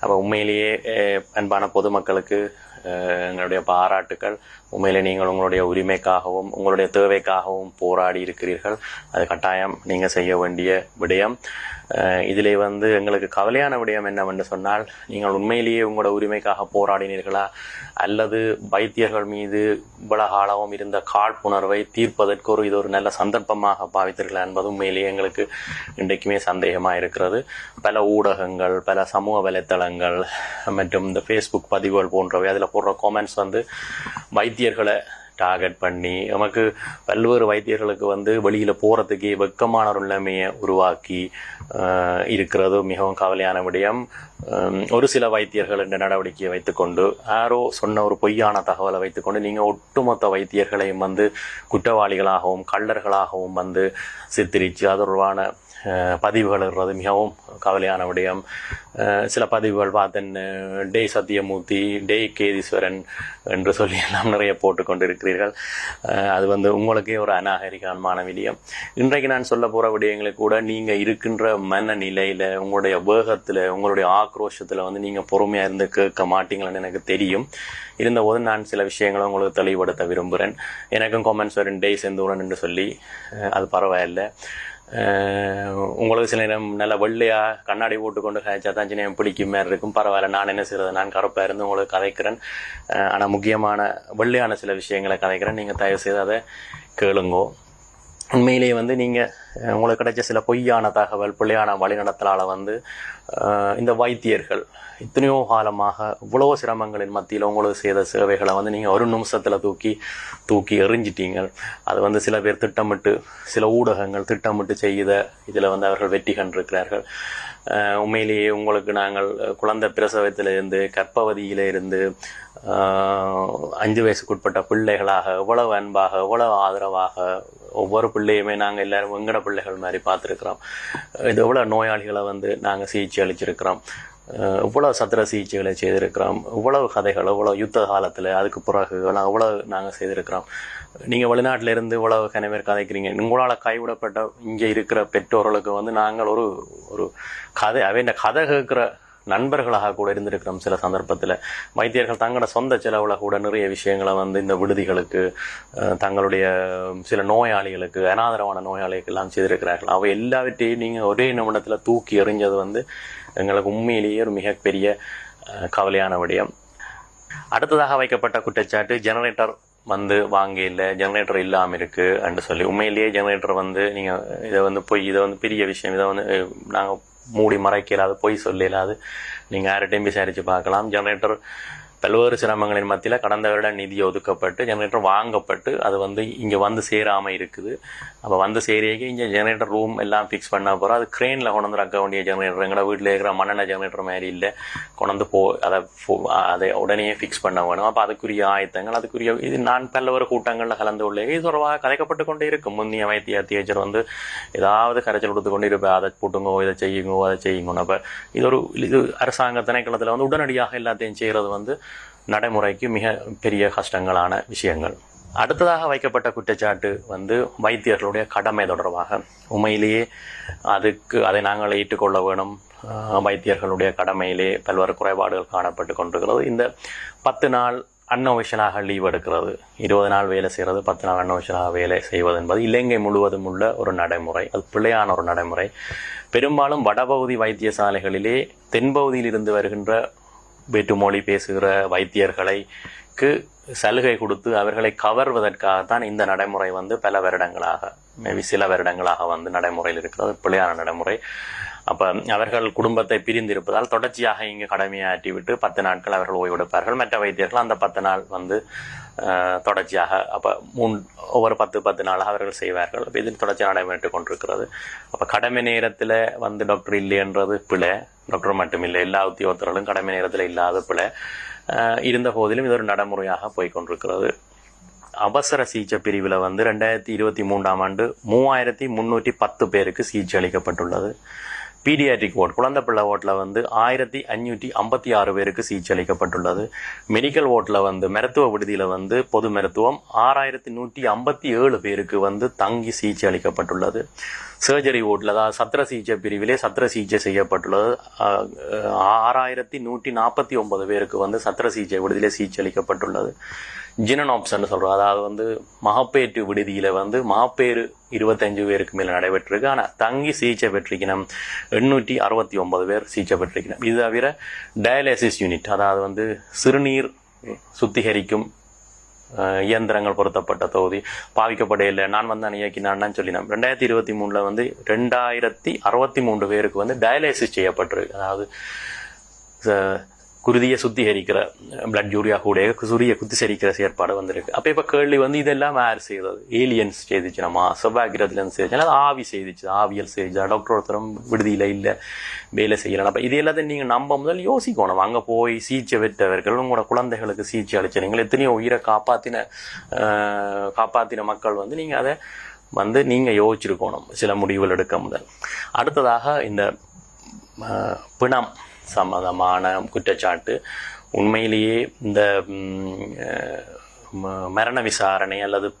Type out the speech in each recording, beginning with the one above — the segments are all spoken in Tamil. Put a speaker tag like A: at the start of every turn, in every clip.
A: அப்போ உண்மையிலேயே அன்பான பொதுமக்களுக்கு எங்களுடைய பாராட்டுக்கள். உண்மையிலே நீங்கள் உங்களுடைய உரிமைக்காகவும் உங்களுடைய தேவைக்காகவும் போராடி இருக்கிறீர்கள். அது கட்டாயம் நீங்கள் செய்ய வேண்டிய விடயம். இதிலே வந்து எங்களுக்கு கவலையான விடயம் என்னவென்று சொன்னால் நீங்கள் உண்மையிலேயே உங்களோட உரிமைக்காக போராடினீர்களா? அல்லது வைத்தியர்கள் மீது இவ்வளகாலமும் இருந்த காழ்ப்புணர்வை தீர்ப்பதற்கு ஒரு இது ஒரு நல்ல சந்தர்ப்பமாக பாவித்தீர்களா என்பது உண்மையிலேயே எங்களுக்கு இன்றைக்குமே சந்தேகமாக இருக்கிறது. பல ஊடகங்கள் பல சமூக வலைத்தளங்கள் மற்றும் இந்த ஃபேஸ்புக் பதிவுகள் போன்றவை அதில் போடுற காமெண்ட்ஸ் வந்து வைத்தியர்களை டார்கெட் பண்ணி நமக்கு பல்வேறு வைத்தியர்களுக்கு வந்து வெளியில் போகிறதுக்கே வெக்கமான ஒரு நிலைமையை உருவாக்கி இருக்கிறது மிகவும் கவலையான விடயம். ஒரு சில வைத்தியர்கள் என்ற நடவடிக்கையை வைத்துக்கொண்டு யாரோ சொன்ன ஒரு பொய்யான தகவலை வைத்துக்கொண்டு நீங்கள் ஒட்டுமொத்த வைத்தியர்களையும் வந்து குற்றவாளிகளாகவும் கள்ளர்களாகவும் வந்து சித்தரித்து அது தொடர்பான பதிவுகள் இடுறது மிகவும் கவலையான விடயம். சில பதிவுகள் பார்த்தேன் டே சத்தியமூர்த்தி டே கேதீஸ்வரன் என்று சொல்லி எல்லாம் நிறைய போட்டுக்கொண்டு இருக்கிறீர்கள் அது வந்து உங்களுக்கே ஒரு அநாகரிகமான விடயம். இன்றைக்கு நான் சொல்ல போகிற விடயங்களை கூட நீங்கள் இருக்கின்ற மனநிலையில் உங்களுடைய வேகத்தில் உங்களுடைய ஆக்ரோஷத்தில் வந்து நீங்கள் பொறுமையாக இருந்து கேட்க மாட்டீங்கன்னு எனக்கு தெரியும். இருந்தபோது நான் சில விஷயங்களை உங்களுக்கு தெளிவுபடுத்த விரும்புகிறேன் எனக்கும் கொமெண்ட்ஸ் வரும் டே செந்தூரன் என்று சொல்லி அது பரவாயில்லை. உங்களுக்கு சில நேரம் நல்ல வெள்ளையா கண்ணாடி போட்டுக்கொண்டு காய்ச்சா தான் சின்ன பிடிக்கும் மாதிரி இருக்கும். பரவாயில்ல நான் என்ன செய்யறது நான் கருப்பாக இருந்து உங்களுக்கு கதைக்கிறேன். ஆனால் முக்கியமான வெள்ளையான சில விஷயங்களை கதைக்கிறேன். நீங்கள் தயவு செய்து அதை கேளுங்கோ. உண்மையிலேயே வந்து நீங்கள் உங்களுக்கு கிடைச்ச சில பொய்யான தகவல் பிள்ளையான வழிநடத்தலால் வந்து இந்த வைத்தியர்கள் எத்தனையோ காலமாக இவ்வளோ சிரமங்களின் மத்தியில் உங்களுக்கு செய்த சேவைகளை வந்து நீங்கள் ஒரு நிமிஷத்தில் தூக்கி தூக்கி எறிஞ்சிட்டீங்க. அது வந்து சில பேர் திட்டமிட்டு சில ஊடகங்கள் திட்டமிட்டு செய்த இதில் வந்து அவர்கள் வெற்றி கண்டிருக்கிறார்கள். உண்மையிலேயே உங்களுக்கு நாங்கள் குழந்தை பிரசவத்திலிருந்து கற்பவதியிலிருந்து அஞ்சு வயசுக்குட்பட்ட பிள்ளைகளாக எவ்வளவு அன்பாக எவ்வளவு ஆதரவாக ஒவ்வொரு பிள்ளையுமே நாங்கள் எல்லாரும் எங்கட பிள்ளைகள் மாதிரி பார்த்துருக்குறோம். இது எவ்வளோ நோயாளிகளை வந்து நாங்கள் சிகிச்சை அளிச்சிருக்கிறோம். இவ்வளோ சத்திர சிகிச்சைகளை செய்திருக்கிறோம். இவ்வளவு கதைகள் இவ்வளோ யுத்த காலத்தில் அதுக்கு பிறகு எல்லாம் அவ்வளோ நாங்கள் செய்திருக்கிறோம். நீங்கள் வெளிநாட்டிலேருந்து இவ்வளவு கனவேர் கதைக்கிறீங்க. உங்களால் கைவிடப்பட்ட இங்கே இருக்கிற பெற்றோர்களுக்கு வந்து நாங்கள் ஒரு ஒரு கதை அவை இந்த கதை கேட்குற நண்பர்களாக கூட இருந்திருக்கிறோம் சில சந்தர்ப்பத்தில். வைத்தியர்கள் தங்களோட சொந்த செலவில் கூட நிறைய விஷயங்களை வந்து இந்த விடுதிகளுக்கு தங்களுடைய சில நோயாளிகளுக்கு அனாதரவான நோயாளிகளுக்கு எல்லாம் செய்திருக்கிறார்கள். அவை எல்லாவற்றையும் நீங்கள் ஒரே நிமிடத்தில் தூக்கி எறிஞ்சது வந்து எங்களுக்கு உண்மையிலேயே ஒரு மிகப்பெரிய கவலையான விடயம். அடுத்ததாக வைக்கப்பட்ட குற்றச்சாட்டு ஜெனரேட்டர் வந்து வாங்க இல்லை ஜெனரேட்டர் இல்லாமல் இருக்குது என்று சொல்லி. உண்மையிலேயே ஜெனரேட்டர் வந்து நீங்கள் இதை வந்து போய் இதை வந்து பெரிய விஷயம் இதை வந்து நாங்கள் மூடி மறைக்க இயலாது பொய் சொல்ல இயலாது. நீங்கள் யார்கிட்டையும் விசாரித்து பார்க்கலாம். ஜெனரேட்டர் பல்வேறு சிரமங்களின் மத்தியில் கடந்த வருட நிதி ஒதுக்கப்பட்டு ஜெனரேட்டர் வாங்கப்பட்டு அது வந்து இங்கே வந்து சேராமல் இருக்குது. அப்போ வந்து சேரியே இங்கே ஜெனரேட்டர் ரூம் எல்லாம் ஃபிக்ஸ் பண்ண போகிறோம் அது க்ரெயினில் கொண்டு ரக்க வேண்டிய ஜெனரேட்டர் எங்களோட வீட்டில் இருக்கிற மண்ணெண்ண ஜெனரேட்டர் மாதிரி இல்லை. கொண்டு போ அதை ஃபோ- அதை உடனே ஃபிக்ஸ் பண்ண வேணும். அப்போ அதுக்குரிய ஆயத்தங்கள் அதுக்குரிய இது நான் பல்வேறு கூட்டங்களில் கலந்து உள்ளே இது தொடர்பாக கதைக்கப்பட்டு கொண்டே இருக்கும். முந்தைய வைத்திய அத்தியட்சர் வந்து ஏதாவது கரைச்சல் கொடுத்து கொண்டு இருப்பேன் அதை போட்டுங்கோ இதை செய்யுங்கோ அதை செய்யுங்கோ அப்போ இது ஒரு இது அரசாங்க திணைக்களத்தில் வந்து உடனடியாக எல்லாத்தையும் செய்கிறது வந்து நடைமுறைக்கு மிக பெரிய கஷ்டங்களான விஷயங்கள். அடுத்ததாக வைக்கப்பட்ட குற்றச்சாட்டு வந்து வைத்தியர்களுடைய கடமை தொடர்பாக. உண்மையிலேயே அதுக்கு அதை நாங்கள் ஏற்றுக்கொள்ள வேணும். வைத்தியர்களுடைய கடமையிலே பல்வேறு குறைபாடுகள் காணப்பட்டு கொண்டிருக்கிறது. இந்த பத்து நாள் அன்னோவிஷலாக லீவ் எடுக்கிறது. இருபது நாள் வேலை செய்கிறது பத்து நாள் அன்னோவிஷலாக வேலை செய்வது என்பது இலங்கை முழுவதும் உள்ள ஒரு நடைமுறை அது பிழையான ஒரு நடைமுறை. பெரும்பாலும் வடபகுதி வைத்தியசாலைகளிலே தென்பகுதியில் இருந்து வருகின்ற வேற்றுமொழி பேசுகிற வைத்தியர்களுக்கு சலுகை கொடுத்து அவர்களை கவர்வதற்காகத்தான் இந்த நடைமுறை வந்து பல வருடங்களாக மேபி சில வருடங்களாக வந்து நடைமுறையில் இருக்கிறது. பிள்ளையான நடைமுறை. அப்போ அவர்கள் குடும்பத்தை பிரிந்திருப்பதால் தொடர்ச்சியாக இங்கு கடமையாற்றி விட்டு பத்து நாட்கள் அவர்கள் ஓய்வெடுப்பார்கள். மற்ற வைத்தியர்கள் அந்த பத்து நாள் வந்து தொடர்ச்சியாக அப்போ மூன் ஒவ்வொரு பத்து பத்து நாளாக அவர்கள் செய்வார்கள். இதில் இது தொடர்ச்சியாக நடைபெற்று கொண்டிருக்கிறது. அப்போ கடமை நேரத்தில் வந்து டாக்டர் இல்லைன்றது பிழை. டாக்டர் மட்டுமில்லை எல்லா உத்தியோகத்தர்களும் கடமை நேரத்தில் இல்லாத பிழை இருந்த போதிலும் இது ஒரு நடைமுறையாக போய்கொண்டிருக்கிறது அவசர சிகிச்சை பிரிவில் வந்து ரெண்டாயிரத்தி இருபத்தி மூன்றாம் ஆண்டு மூவாயிரத்தி முன்னூற்றி பத்து பேருக்கு சிகிச்சை அளிக்கப்பட்டுள்ளது பீடியாட்ரிக் ஓட் குழந்தை பிள்ளை ஓட்டில் வந்து ஆயிரத்தி அஞ்சூற்றி ஐம்பத்தி ஆறு பேருக்கு சிகிச்சை அளிக்கப்பட்டுள்ளது. மெடிக்கல் ஓட்டில் வந்து மருத்துவ விடுதியில் வந்து பொது மருத்துவம் ஆறாயிரத்தி நூற்றி ஐம்பத்தி ஏழு பேருக்கு வந்து தங்கி சிகிச்சை அளிக்கப்பட்டுள்ளது. சர்ஜரி ஓட்டில் அதாவது சத்திர சிகிச்சை பிரிவிலே சத்திர சிகிச்சை செய்யப்பட்டுள்ளது. ஆறாயிரத்தி நூற்றி நாற்பத்தி ஒன்பது பேருக்கு வந்து சத்திர சிகிச்சை விடுதியிலே சிகிச்சை அளிக்கப்பட்டுள்ளது. ஜினன் ஆப்ஷன் சொல்கிறோம் அதாவது வந்து மகப்பேற்று விடுதியில் வந்து மகப்பேறு இருபத்தஞ்சு பேருக்கு மேலே நடைபெற்றிருக்கு. ஆனால் தங்கி சிகிச்சை பெற்றிருக்கணும். எண்ணூற்றி அறுபத்தி ஒன்பது பேர் சிகிச்சை பெற்றிருக்கணும். இது தவிர டயாலிசிஸ் யூனிட் அதாவது வந்து சிறுநீர் சுத்திகரிக்கும் இயந்திரங்கள் பொருத்தப்பட்ட தொகுதி. பாவிக்கப்பட இல்லை. நான் வந்து அணியாக்கி நான் சொல்லினேன். ரெண்டாயிரத்தி இருபத்தி மூணில் வந்து ரெண்டாயிரத்தி அறுபத்தி மூன்று பேருக்கு வந்து டயாலிசிஸ் செய்யப்பட்டிருக்கு. அதாவது ச- குருதியை சுத்திகரிக்கிற பிளட் யூரியா கூட சூரிய குத்தி சரிக்கிற செயற்பாடு வந்திருக்கு அப்போ இப்போ கேள்வி வந்து இதெல்லாம் யார் செய்தது ஏலியன்ஸ் செய்துச்சு நம்ம செவ்வாய்கிரகத்துலேருந்து செய்துச்சு அது ஆவி செய்துச்சு ஆவியல் செய்தா டாக்டர் ஒருத்தரும் விடுதியில் இல்லை வேலை செய்யலாம் அப்போ இது எல்லாத்தையும் நீங்கள் நம்ப முதல் யோசிக்கணும் அங்கே போய் சிகிச்சை பெற்றவர்கள் உங்களோட குழந்தைகளுக்கு சிகிச்சை நீங்கள் எத்தனையோ உயிரை காப்பாற்றின காப்பாற்றின மக்கள் வந்து நீங்கள் அதை வந்து நீங்கள் யோசிச்சிருக்கணும் சில முடிவுகள் எடுக்க முதல் அடுத்ததாக இந்த பிணம் சம்பந்தமான குற்றச்சாட்டு. உண்மையிலேயே இந்த ம- மரண விசாரணை அல்லது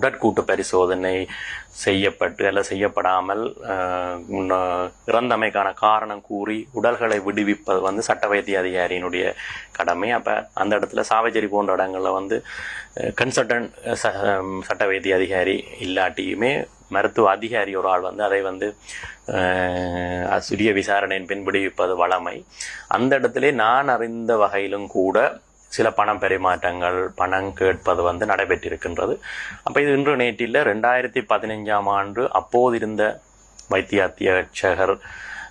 A: உடற்கூட்டு பரிசோதனை செய்யப்பட்டு அல்ல செய்யப்படாமல் இறந்தமைக்கான காரணம் கூறி உடல்களை விடுவிப்பது வந்து சட்ட வைத்திய அதிகாரியினுடைய கடமை. அப்போ அந்த இடத்துல சாவச்சேரி போன்ற இடங்களில் வந்து கன்சல்டன்ட் சட்ட வைத்திய அதிகாரி இல்லாட்டியுமே மருத்துவ அதிகாரி ஒரு ஆள் வந்து அதை வந்து அஹ், சுரிய விசாரணையின் பின்பிடிப்பது வளமை அந்த இடத்திலே நான் அறிந்த வகையிலும் கூட சில பணம் பரிமாற்றங்கள் பணம் கேட்பது வந்து நடைபெற்றிருக்கின்றது. அப்போ இது இன்று நேற்றில் ரெண்டாயிரத்தி பதினைஞ்சாம் ஆண்டு அப்போது இருந்த வைத்திய அத்தியட்சகர்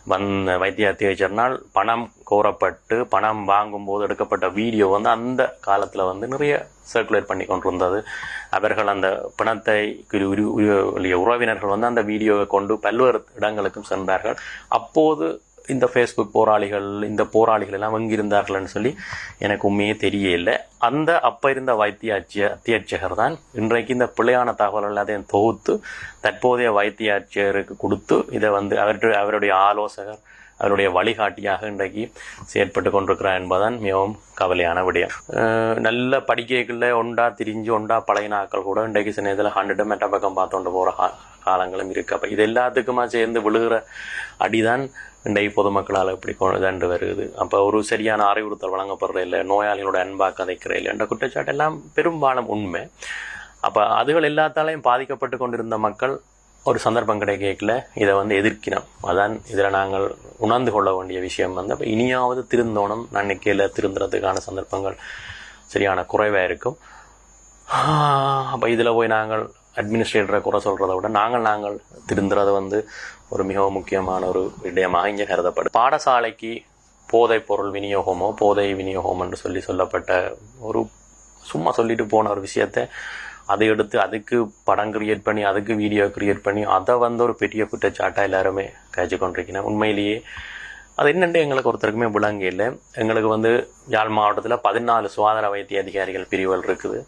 A: வந்த வைத்தியார்த்தியை சொன்னால் பணம் கோரப்பட்டு பணம் வாங்கும்போது எடுக்கப்பட்ட வீடியோ வந்து அந்த காலத்தில் வந்து நிறைய சர்க்குலேட் பண்ணி கொண்டிருந்தது. அவர்கள் அந்த பணத்தை உரு- உறவினர்கள் வந்து அந்த வீடியோவை கொண்டு பல்வேறு இடங்களுக்கும் சென்றார்கள். அப்போது இந்த ஃபேஸ்புக் போராளிகள் இந்த போராளிகள் எல்லாம் எங்கிருந்தார்கள்னு சொல்லி எனக்கு உண்மையே தெரியல அந்த அப்போ இருந்த வைத்திய அத்திய அத்தியட்சகர் தான் இன்றைக்கு இந்த பிள்ளையான தகவல் எல்லாத்தையும் தொகுத்து தற்போதைய வைத்திய அத்தியருக்கு கொடுத்து இதை வந்து அவருடைய அவருடைய ஆலோசகர் அவருடைய வழிகாட்டியாக இன்றைக்கு செயற்பட்டு கொண்டிருக்கிறார் என்பதுதான் மிகவும் கவலையான விடயம். நல்ல படிக்கைகளில் ஒண்டா திரிஞ்சு ஒண்டா பழையனாக்கள் கூட இன்றைக்கு சில இதில் ஹண்ட்ரட் மெட்ட பக்கம் பார்த்துட்டு போகிற காலங்களும் இருக்கு. அப்போ இது எல்லாத்துக்குமா சேர்ந்து விழுகிற அடிதான் இன்றைய பொதுமக்களால் இப்படி கொண்டு வருது. அப்போ ஒரு சரியான அறிவுறுத்தல் வழங்கப்படுற இல்லை நோயாளிகளோட அன்பா கதைக்கிற இல்லை என்ற குற்றச்சாட்டு எல்லாம் பெரும்பாலும் உண்மை. அப்போ அதுகள் எல்லாத்தாலையும் பாதிக்கப்பட்டு கொண்டிருந்த மக்கள் ஒரு சந்தர்ப்பம் கிடைக்கல இதை வந்து எதிர்க்கிறோம். அதான் இதில் நாங்கள் உணர்ந்து கொள்ள வேண்டிய விஷயம் வந்து அப்போ இனியாவது திருந்தோணும் நன்னிக்கையில் திருந்துறதுக்கான சந்தர்ப்பங்கள் சரியான குறைவாக இருக்கும். அப்போ இதில் போய் நாங்கள் அட்மினிஸ்ட்ரேட்டரை குறை சொல்கிறத விட நாங்கள் நாங்கள் திருந்துறது வந்து ஒரு மிகவும் முக்கியமான ஒரு விடயமாக இங்கே கருதப்படும். பாடசாலைக்கு போதைப் பொருள் விநியோகமோ போதை விநியோகம் என்று சொல்லி சொல்லப்பட்ட ஒரு சும்மா சொல்லிட்டு போன ஒரு விஷயத்தை அதை எடுத்து அதுக்கு படம் கிரியேட் பண்ணி அதுக்கு வீடியோ கிரியேட் பண்ணி அதை வந்து ஒரு பெரிய குற்றச்சாட்டாக எல்லாருமே கழிச்சு கொண்டிருக்கிறேன் உண்மையிலேயே அது என்னென்று எங்களுக்கு ஒருத்தருக்குமே விளங்க இல்லை. எங்களுக்கு வந்து யாழ் மாவட்டத்தில் பதினாலு சுகாதார வைத்திய அதிகாரிகள் பிரிவுகள் இருக்குது.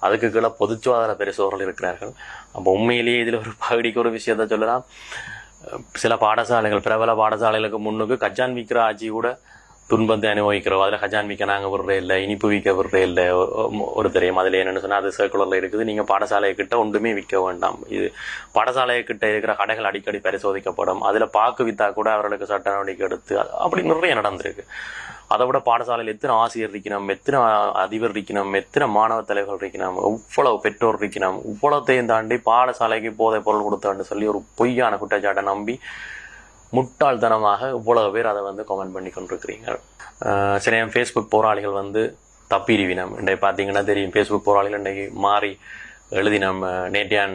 A: அதுக்கு கீழே பொது சுகாதார பரிசோதர்கள் இருக்கிறார்கள். அப்போ உண்மையிலேயே இதில் ஒரு பகுதிக்கு ஒரு விஷயத்த சொல்லலாம். சில பாடசாலைகள் பிரபல பாடசாலைகளுக்கு முன்னுக்கு கஜான் விக்ர ஆட்சி கூட துன்பத்தை அனுபவிக்கிறோம். அதில் ஹஜான் விற்க நாங்கள் விடுறே இல்லை இனிப்பு விற்க விடுறே இல்லை. ஒரு தெரியும். அதில் என்னென்னு சொன்னால் அது சர்க்குலரில் இருக்குது. நீங்கள் பாடசாலையை கிட்ட ஒன்றுமே விற்க வேண்டாம். இது பாடசாலையை கிட்ட இருக்கிற கடைகள் அடிக்கடி பரிசோதிக்கப்படும். அதில் பாக்கு வித்தா கூட அவர்களுக்கு சட்ட நடவடிக்கை எடுத்து அப்படி நிறைய நடந்திருக்கு. அதை விட பாடசாலையில் எத்தனை ஆசிரியர் இருக்கணும் எத்தனை அதிபர் இருக்கணும் எத்தனை மாணவ தலைவர்கள் இருக்கணும் இவ்வளவு பெற்றோர் இருக்கணும் இவ்வளோத்தையும் தாண்டி பாடசாலைக்கு போதை பொருள் கொடுத்தான்னு சொல்லி ஒரு பொய்யான குற்றச்சாட்டை நம்பி முட்டாள்தனமாக இவ்வளவு பேர் அதை வந்து கமெண்ட் பண்ணி கொண்டிருக்கிறீங்க. சில ஃபேஸ்புக் போராளிகள் வந்து தப்பிரிவினம் இன்றைக்கு பார்த்தீங்கன்னா தெரியும் ஃபேஸ்புக் போராளிகள் இன்றைக்கு மாறி எழுதி நம்ம நேட்டியான்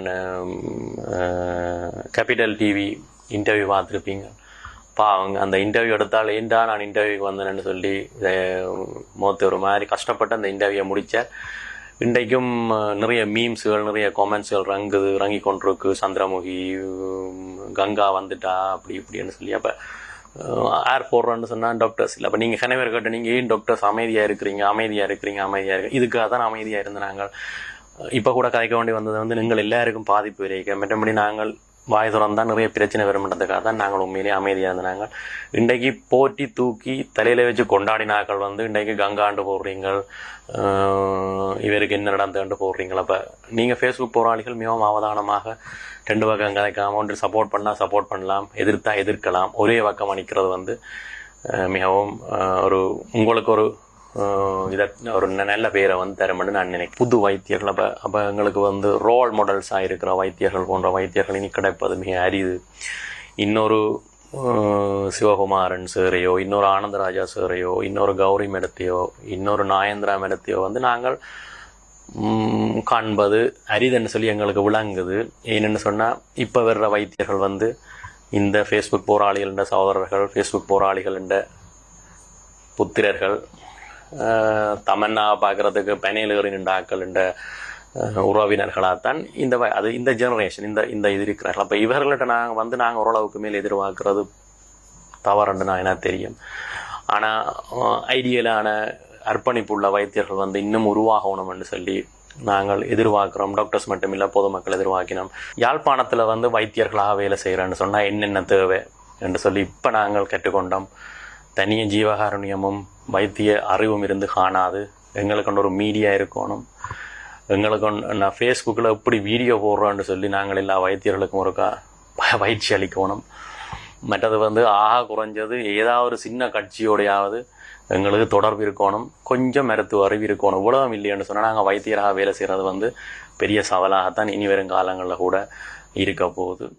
A: கேபிட்டல் டிவி இன்டர்வியூ பார்த்துருப்பீங்க. பா அவங்க அந்த இன்டர்வியூ எடுத்தால் ஏண்டா நான் இன்டர்வியூக்கு வந்தேன்னு சொல்லி மோத்து ஒரு மாதிரி கஷ்டப்பட்டு அந்த இன்டர்வியூவை முடித்த இன்றைக்கும் நிறைய மீம்ஸுகள் நிறைய காமெண்ட்ஸுகள் ரங்குது ரங்கி கொண்டிருக்கு. சந்திரமுகி கங்கா வந்துட்டா அப்படி இப்படின்னு சொல்லி அப்போ ஏர் போடுறோன்னு சொன்னால் டாக்டர்ஸ் இல்லை. அப்போ நீங்கள் கனவர் கேட்ட நீங்கள் ஏன் டாக்டர்ஸ் அமைதியாக இருக்கிறீங்க? அமைதியாக இருக்கிறீங்க அமைதியாக இருக்கு? இதுக்காக தான் அமைதியாக இருந்தாங்க இப்போ கூட கதைக்க வேண்டி வந்தது வந்து நீங்கள் எல்லாருக்கும் பாதிப்பு விரைக்க மற்றபடி நாங்கள் வாய் திறந்தால் நிறைய பிரச்சனை வரும்ன்றதுக்காக தான் நாங்கள் உண்மையிலேயே அமைதியாக இருந்தாங்க இன்றைக்கு போற்றி தூக்கி தலையில் வச்சு கொண்டாடினாக்கள் வந்து இன்றைக்கு கங்காண்டு போடுறீங்க இவருக்கு என்ன நடந்துட்டு போடுறீங்களா. அப்போ நீங்கள் ஃபேஸ்புக் போராளிகள் மிகவும் அவதானமாக ரெண்டு பக்கம் கதைக்காம ஒன்று சப்போர்ட் பண்ணால் சப்போர்ட் பண்ணலாம் எதிர்த்தா எதிர்க்கலாம் ஒரே பக்கம் அணிக்கிறது வந்து மிகவும் ஒரு உங்களுக்கு ஒரு இத ஒரு நல்ல பேரை வந்து தரும்னு நான் நினைக்கிறேன். புது வைத்தியர்கள் அப்போ அப்போ எங்களுக்கு வந்து ரோல் மாடல்ஸாக இருக்கிற வைத்தியர்கள் போன்ற வைத்தியர்கள் இனி கிடைப்பது மிக அரிது. இன்னொரு சிவகுமாரன் சேரையோ இன்னொரு ஆனந்தராஜா சேரையோ இன்னொரு கௌரி மேடத்தையோ இன்னொரு நாயந்திரா மேடத்தையோ வந்து நாங்கள் காண்பது அரிதுன்னு சொல்லி எங்களுக்கு விளங்குது. ஏன்னு சொன்னால் இப்போ வர்ற வைத்தியர்கள் வந்து இந்த ஃபேஸ்புக் போராளிகள் என்ற சகோதரர்கள் ஃபேஸ்புக் போராளிகள் என்ற புத்திரர்கள் தமன்னா பார்க்கறதுக்கு பனையில் ஏறி நின்ற ஆக்கள் என்ற உறவினர்களாகத்தான் இந்த வ- அது இந்த ஜெனரேஷன் இந்த இந்த இது இருக்கிறார்கள். அப்போ இவர்கள்ட்ட நாங்கள் வந்து நாங்கள் ஓரளவுக்கு மேல் எதிர்பார்க்கறது தவறுன்னு நான் என்ன தெரியும். ஆனால் ஐடியலான அர்ப்பணிப்புள்ள வைத்தியர்கள் வந்து இன்னும் உருவாகணும்னு சொல்லி நாங்கள் எதிர்பார்க்குறோம். டாக்டர்ஸ் மட்டும் இல்லை பொதுமக்கள் எதிர்பார்க்கிறோம் யாழ்ப்பாணத்தில் வந்து வைத்தியர்களாக வேலை செய்கிறேன்னு சொன்னால் என்னென்ன தேவை என்று சொல்லி இப்போ நாங்கள் கற்றுக்கொண்டோம் தனிய ஜீவகாருண்யமும் வைத்திய அறிவும் இருந்து காணாது. எங்களுக்கு ஒரு மீடியா இருக்கணும். எங்களுக்கு நான் ஃபேஸ்புக்கில் எப்படி வீடியோ போடுறோன்னு சொல்லி நாங்கள் எல்லா வைத்தியர்களுக்கும் ஒருக்கா பயிற்சி அளிக்கணும். மற்றது வந்து ஆக குறைஞ்சது ஏதாவது ஒரு சின்ன கட்சியோடையாவது எங்களுக்கு தொடர்பு இருக்கணும். கொஞ்சம் மருத்துவ அறிவு இருக்கணும். இவ்வளவும் இல்லைன்னு சொன்னால் நாங்கள் வைத்தியராக வேலை செய்கிறது வந்து பெரிய சவாலாகத்தான் இனி வரும் காலங்களில் கூட இருக்க போகுது.